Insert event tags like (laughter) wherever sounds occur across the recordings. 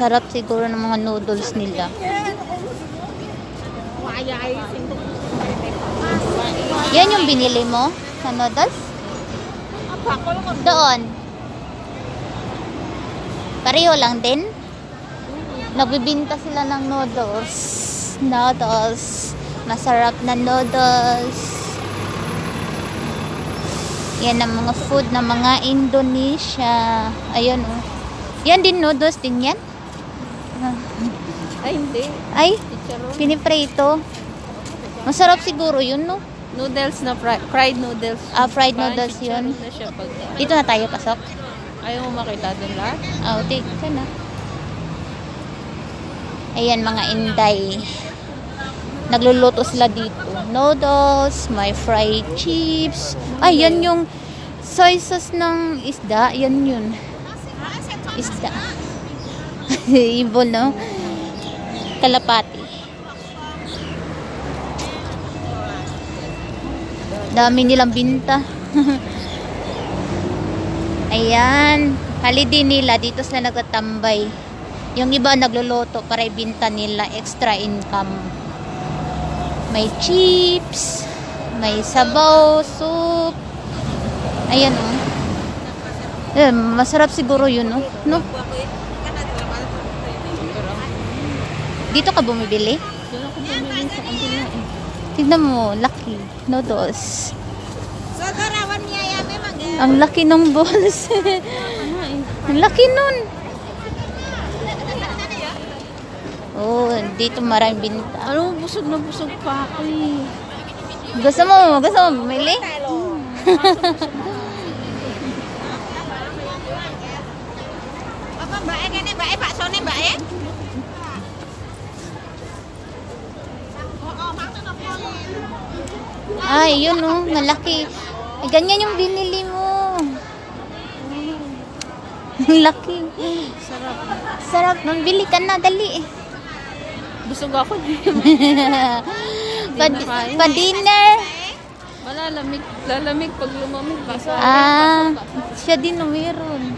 Masarap siguro ng mga noodles nila. Yan yung binili mo na noodles? Doon. Pareho lang din? Nagbibinta sila ng noodles. Noodles. Masarap na noodles. Yan ang mga food ng mga Indonesia. Ayun oh. Yan din noodles din yan? Ay, hindi. Ay, piniprito. Masarap siguro yun, no? Noodles na fri- fried noodles. Ah, fried Parang noodles yun. na siya pag... Dito na tayo pasok. Ayaw mo makita doon lahat? Ah, okay. Sana. Ayan, mga inday. Nagluluto sila dito. Noodles, may fried chips. Ay, yan yung soy sauce ng isda. Yan yun. Isda. (laughs) Ibon, no? Kalapati. Dami nilang binta. (laughs) Ayan. Holiday nila. Dito sila nagtatambay. Yung iba nagluluto para ibinta nila extra income. May chips, may sabaw, soup. Ayan oh. Eh, masarap siguro yun oh. No? Dito ka bumibili? Doon ako bumili sa kanila eh. Tignan mo, laki. Noodles. So, karawan niya yan, memang Ang laki ng balls. (laughs) Ang laki nun. Oh, dito maraming binta. Ano, busog na busog pa ako eh. Gusto mo? Gusto mo bumili? (laughs) Apa Ay, yun oh, malaki. Eh, ganyan yung binili mo. Ang laki. Sarap. Sarap. Mambili ka na, dali. Busog ako. (laughs) pa, pa dinner. Malalamig. Lalamig pag lumamig. Basta Ah, siya din oh, meron.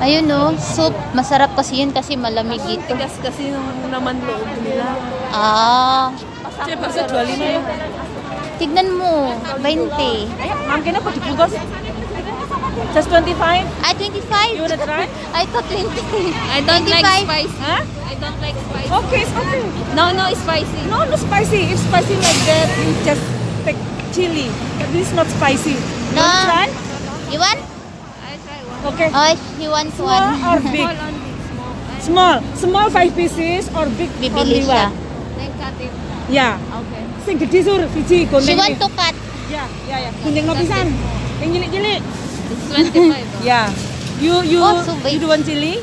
Ayun oh, soup. Masarap kasi yun kasi malamig dito. Tigas kasi nung naman loob nila. Ah, Tuwali na yun. tignan mo. 20. Ma'am, can I put bugas? Just 25? Ah, 25. You wanna try? (laughs) I thought 20. I don't like 25. spicy. Huh? I don't like spicy. Okay, it's okay. No, no, spicy. No, no spicy. If spicy like that, you just take chili. But this is not spicy. You No. want try? You want? I try one. Okay. Oh, he wants Small one. or big? Small only. Small. I Small. Small five pieces or big Bibili only siya. one? like Ya. Oke. Okay. Sing gedhi sur siji gunting. Siwan tukat. Ya, ya ya. Gunting no pisan. Yang cilik-cilik. (laughs) Ya. You you oh, so you do one chili?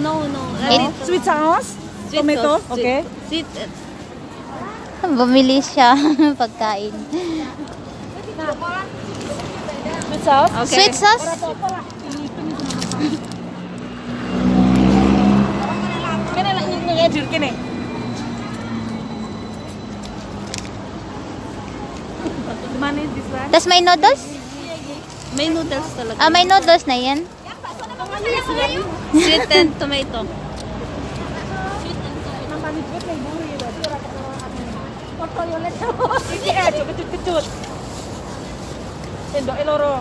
No, no. no. Sweet sauce? Sweet tomato? Oke. Okay. Sweet. Bumili siya (laughs) pagkain. Sweet sauce? Okay. Sweet sauce? (laughs) Kene ngejur. Tapos may noodles? May noodles talaga. Ah, may noodles na yan. Sweet and tomato. Iya, kecut-kecut. Sendok loro.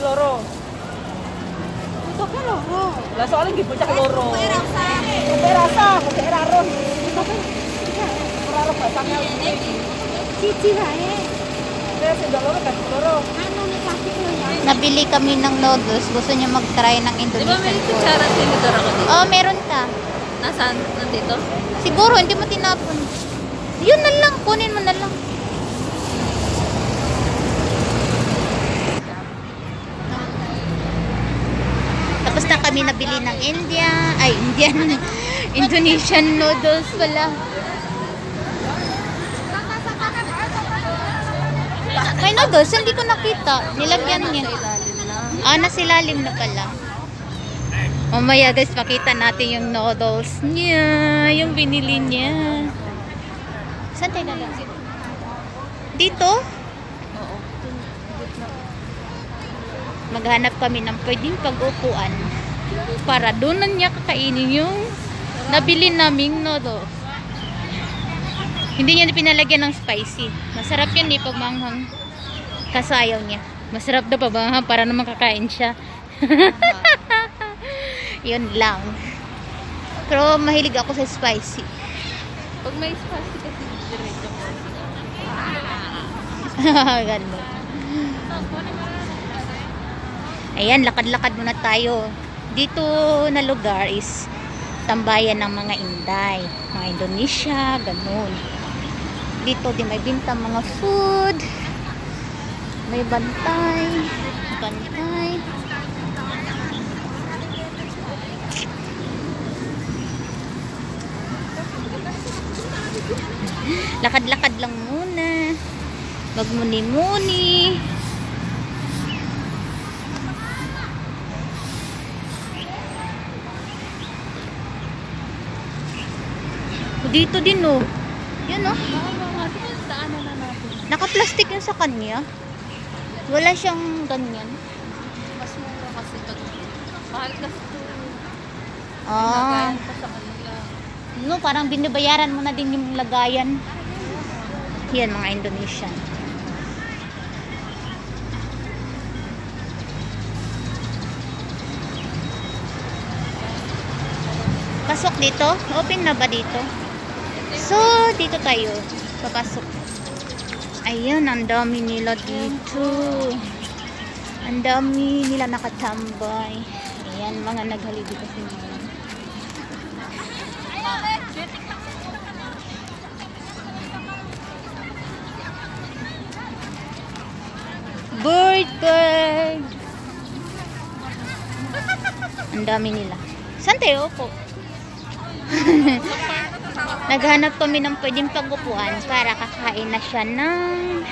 Loro. Loro. Lah soalnya nggih bocah rasa, Nabili kami ng noodles. Gusto niya mag-try ng Di ba Indonesian may food. kutsara tinidor ako dito? Oh, meron ka. Nasaan? Nandito? Siguro, hindi mo tinapon. Yun na lang. Kunin mo na lang. Tapos na kami nabili ng India. Ay, Indian. (laughs) Indonesian noodles pala. May noodles, hindi ko nakita. Nilagyan niya. Ah, nasilalim na pala. Mamaya guys, pakita natin yung noodles niya. Yung binili niya. Saan tayo dadaan? Dito? Oo. Maghanap kami ng pwedeng pag-upuan. para doon na niya kakainin yung nabili naming noodles. Hindi niya pinalagyan ng spicy. Masarap yun di pag manghang. Kasayaw niya. Masarap daw pa manghang (laughs) para naman kakain siya. (laughs) yun lang. Pero mahilig ako sa spicy. Pag may spicy kasi diretso ko. (laughs) Ganun. Ayan, lakad-lakad muna tayo. Dito na lugar is tambayan ng mga Inday. Mga Indonesia, ganun. Dito din may binta mga food. May bantay. Bantay. Lakad-lakad lang muna. Magmuni-muni. Dito din oh. Yan oh. Daanan na natin. Naka-plastic yun sa kanya. Wala siyang ganyan. Mas mura kasi pag mahal kasi ito. Ah. Nagayan pa sa kanila. No, parang binabayaran mo na din yung lagayan. Yan, mga Indonesian. Pasok dito? Open na ba dito? So, dito tayo. Papasok. Ayan, ang dami nila dito. Ang dami nila nakatambay. Ayan, mga naghaligi kasi nila. Bird, bird. Ang dami nila. Saan tayo po? (laughs) Naghanap kami ng pwedeng pagupuan para kakain na siya ng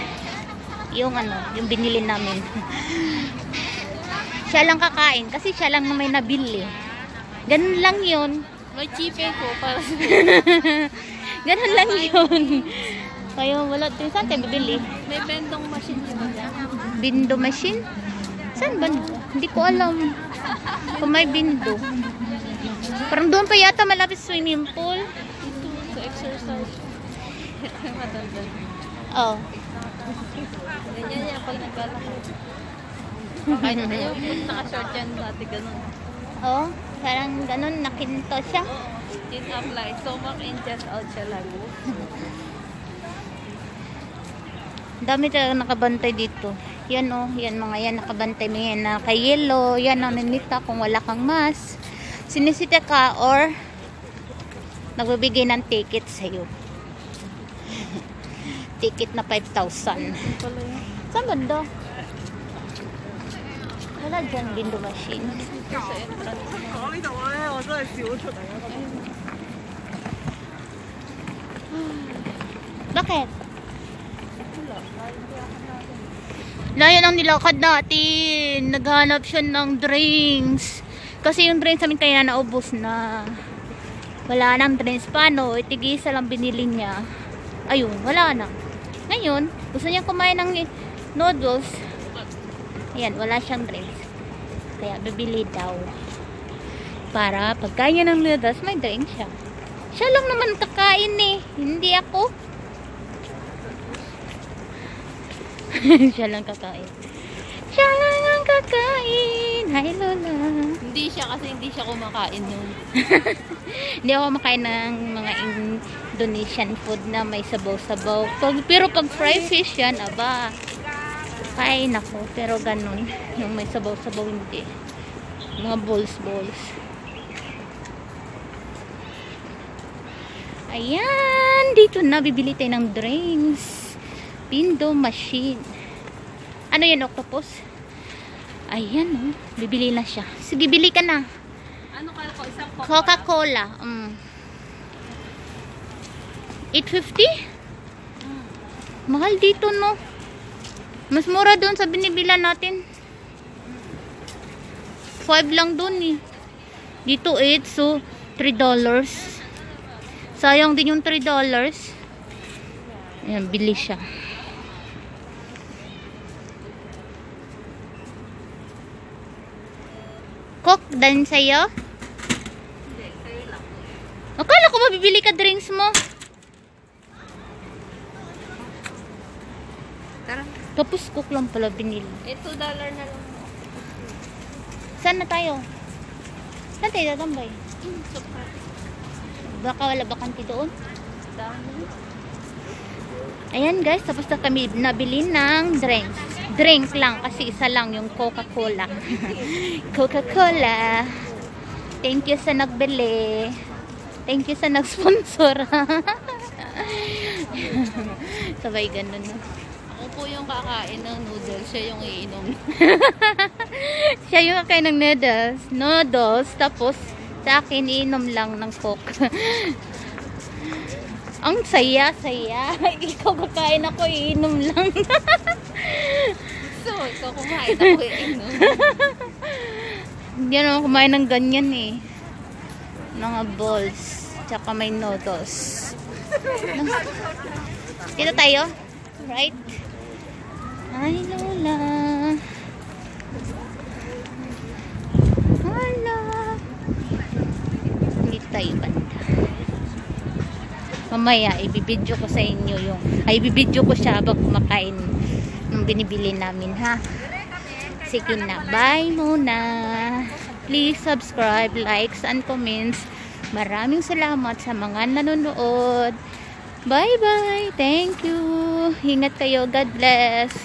yung ano, yung binili namin. (laughs) siya lang kakain kasi siya lang may nabili. Ganun lang yun. May chipe ko para (laughs) sa Ganun lang yun. Kaya wala din. Saan tayo bibili? may bendong machine yun. Bindo machine? Saan ba? Hindi ko alam. Kung may bindo. Parang doon pa yata malapit swimming pool. Exercise. (laughs) Matanda. Oh. Ganyan yan pag naglalakad. Kahit ayaw, naka-short yan dati ganun. Oh. Parang ganun, nakinto siya. In apply, stomach in, chest out siya lagi. Dami talaga nakabantay dito. Yan oh, yan mga yan nakabantay mga yan na kay yellow. Yan ang ninita kung wala kang mas. Sinisita ka or nagbibigay ng ticket sa'yo. ticket na 5,000. Yung pala yun. Saan banda? Wala dyan machine. Ito sa entrance. Bakit? Layan ang nilakad natin. Naghanap siya ng drinks. Kasi yung drinks namin kaya naubos na. Wala nang drinks. Paano? Itigisa lang binili niya. Ayun, wala na. Ngayon, gusto niya kumain ng noodles. Ayan, wala siyang drinks. Kaya bibili daw. Para pagkain niya ng noodles, may drink siya. Siya lang naman kakain eh. Hindi ako. (laughs) siya lang kakain. Kakain. Hi, Lola. Hindi siya kasi hindi siya kumakain nun. (laughs) Hindi ako makain ng mga Indonesian food na may sabaw-sabaw. Pero pag fry fish yan, aba, kain ako. Pero ganun, yung may sabaw-sabaw hindi. Mga balls-balls. Ayan, dito na bibili tayo ng drinks. Pindo machine. Ano yan, octopus? Ayan, oh. Bibili na siya. Sige, bili ka na. Ano kaya ko? Isang? Coca-Cola. Mm. 850? Mahal dito, no? Mas mura doon sa binibila natin. 5 lang doon, eh. Dito 8, so 3 dollars. Sayang din yung 3 dollars. Ayan, bili siya. Coke din sa'yo? Akala ko mabibili ka drinks mo. Tara. Tapos coke lang pala binili. Eh, 2 dollar na lang. Saan na tayo? Saan tayo tatambay? Baka wala bakante doon? Dami. Ayan guys, tapos na kami nabili ng drinks. Drink lang kasi isa lang yung Coca-Cola. (laughs) Coca-Cola. Thank you sa nagbili. Thank you sa nag-sponsor. (laughs) Sabay ganun. Ako po yung kakain ng noodles, siya yung iinom. (laughs) Siya yung kakain ng noodles. Noodles. Tapos, sa akin, inom lang ng coke. Ang saya, saya. Ikaw kakain ako, iinom lang. So, ikaw kumain, ako iinom. Hindi naman kumain ng ganyan eh. Mga balls. Tsaka may noodles. Dito tayo. Right? Ay, Lola. Hala. Dito tayo banda. Mamaya, ibibidyo ko sa inyo yung, ay, ibibidyo ko siya habang kumakain ng binibili namin, ha? Sige na, bye muna. Please subscribe, likes, and comments. Maraming salamat sa mga nanonood. Bye-bye. Thank you. Ingat kayo. God bless.